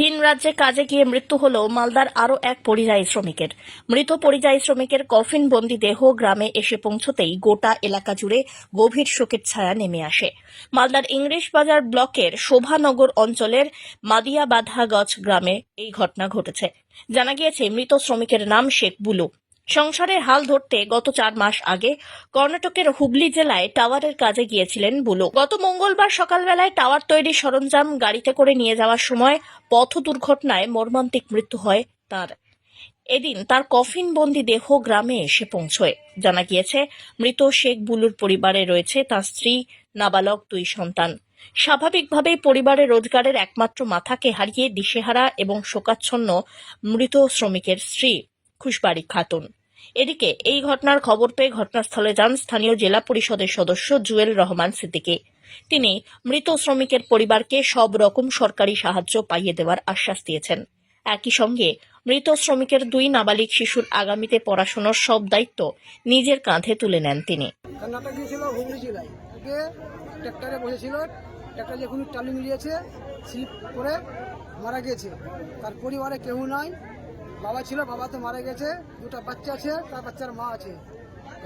ভিন রাজ্যে কাজে গিয়ে মৃত্যু হল মালদার আরও এক পরিযায়ী শ্রমিকের। মৃত পরিযায়ী শ্রমিকের কফিন বন্দি দেহ গ্রামে এসে পৌঁছতেই গোটা এলাকা জুড়ে গভীর শোকের ছায়া নেমে আসে। মালদার ইংলিশ বাজার ব্লকের শোভানগর অঞ্চলের মাদিয়াবাধাগছ গ্রামে এই ঘটনা ঘটেছে। জানা গিয়েছে, মৃত শ্রমিকের নাম শেখ বুলু। সংসারের হাল ধরতে গত চার মাস আগে কর্ণাটকের হুগলি জেলায় টাওয়ারের কাজে গিয়েছিলেন বুলু। গত মঙ্গলবার সকালবেলায় টাওয়ার তৈরি সরঞ্জাম গাড়িতে করে নিয়ে যাওয়ার সময় পথ দুর্ঘটনায় মর্মান্তিক মৃত্যু হয় তার। এদিন তার কফিন বন্দি দেহ গ্রামে এসে পৌঁছয়। জানা গিয়েছে, মৃত শেখ বুলুর পরিবারে রয়েছে তার স্ত্রী, নাবালক, দুই সন্তান। স্বাভাবিকভাবেই পরিবারের রোজগারের একমাত্র মাথাকে হারিয়ে দিশেহারা এবং শোকাচ্ছন্ন মৃত শ্রমিকের স্ত্রী। খুশবাড়ি খাতুন। এদিকে এই ঘটনার খবর পেয়ে ঘটনাস্থলে যান স্থানীয় জেলা পরিষদের সদস্য জুয়েল রহমান সিদ্দিকী। তিনি মৃত শ্রমিকের পরিবারকে সব রকম সরকারি সাহায্য পাইয়ে দেওয়ার আশ্বাস দিয়েছেন। একই সঙ্গে মৃত শ্রমিকের দুই নাবালিক শিশুর আগামীতে পড়াশোনার সব দায়িত্ব নিজের কাঁধে তুলে নেন তিনি। ট্র্যাক্টরে বসেছিল। ট্র্যাক্টর যখন টালি মিলিয়েছে করে মারা গেছে তার পরিবারে কেউ নাই। বাবা ছিল, বাবা তো মারা গেছে, দুটা বাচ্চা আছে, তার বাচ্চার মা আছে।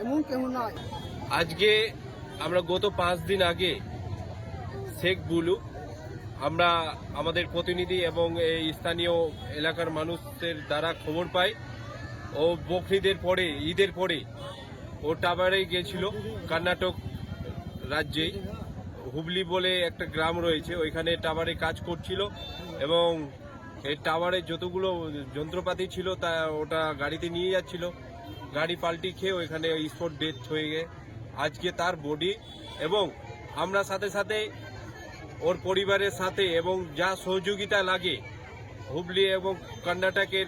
এমন কেউ নাই আজকে আমরা গত পাঁচ দিন আগে শেখ বুলু, আমরা আমাদের প্রতিনিধি এবং এই স্থানীয় এলাকার মানুষদের দ্বারা খবর পাই। ও বকরিদের পরে, ঈদের পরে ও টাবারে গিয়েছিল কর্ণাটক রাজ্যে হুবলি বলে একটা গ্রাম রয়েছে, ওইখানে টাওয়ারে কাজ করছিল এবং এই টাওয়ারে যতগুলো যন্ত্রপাতি ছিল তা ওটা গাড়িতে নিয়ে যাচ্ছিল। গাড়ি পাল্টি খেয়ে ওইখানে স্পট ডেথ হয়ে গে আজকে তার বডি এবং আমরা সাথে সাথে ওর পরিবারের সাথে এবং যা সহযোগিতা লাগে হুবলি এবং কর্ণাটকের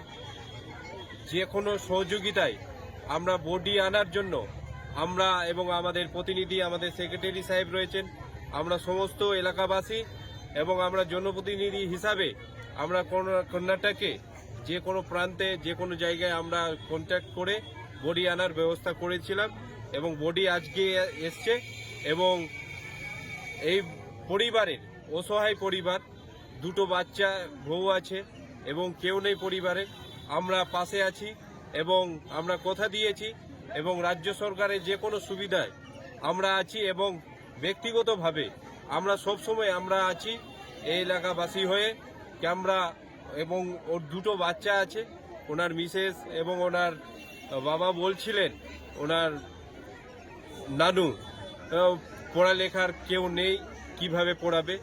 যে কোনো সহযোগিতায় আমরা বডি আনার জন্য আমরা এবং আমাদের প্রতিনিধি আমাদের সেক্রেটারি সাহেব রয়েছেন। আমরা সমস্ত এলাকাবাসী এবং আমরা জনপ্রতিনিধি হিসাবে আমরা কোন- কর্ণাটকে যে কোনো প্রান্তে, যে কোনো জায়গায় আমরা কন্ট্যাক্ট করে বডি আনার ব্যবস্থা করেছিলাম এবং বডি আজকে এসছে এবং এই পরিবারের, অসহায় পরিবার, দুটো বাচ্চা, বউ আছে এবং কেউ নেই পরিবারে, আমরা পাশে আছি এবং আমরা কথা দিয়েছি এবং রাজ্য সরকারের যে কোনো সুবিধায় আমরা আছি এবং ব্যক্তিগতভাবে আমরা সবসময় আমরা আছি এই এলাকাবাসী হয়ে। কি আমরা এবং ওর দুটো বাচ্চা আছে। ওনার মিসেস এবং ওনার বাবা বলছিলেন, ওনার নানু পড়ালেখার কেউ নেই, কীভাবে পড়াবে?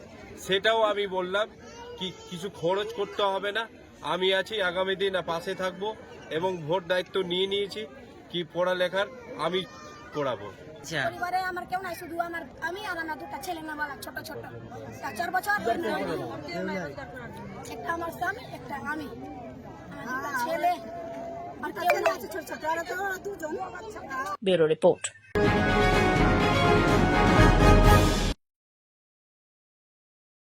সেটাও আমি বললাম কি, কিছু খরচ করতে হবে না। আমি আছি, আগামী দিন পাশে থাকব এবং ভোট দায়িত্ব নিয়ে নিয়েছি কি পড়ালেখার। আমি আচ্ছা পরিবারে আমার কেউ নাই শুধু আমার আমি আর আমার দুটা ছেলে না বাবা ছোট ছোট। চার বছর একটা আমার স্বামী একটা আমি। আমার ছেলে। আর কেউ নাই। ছোট ছোট। আর তো দুজন। Bureau report.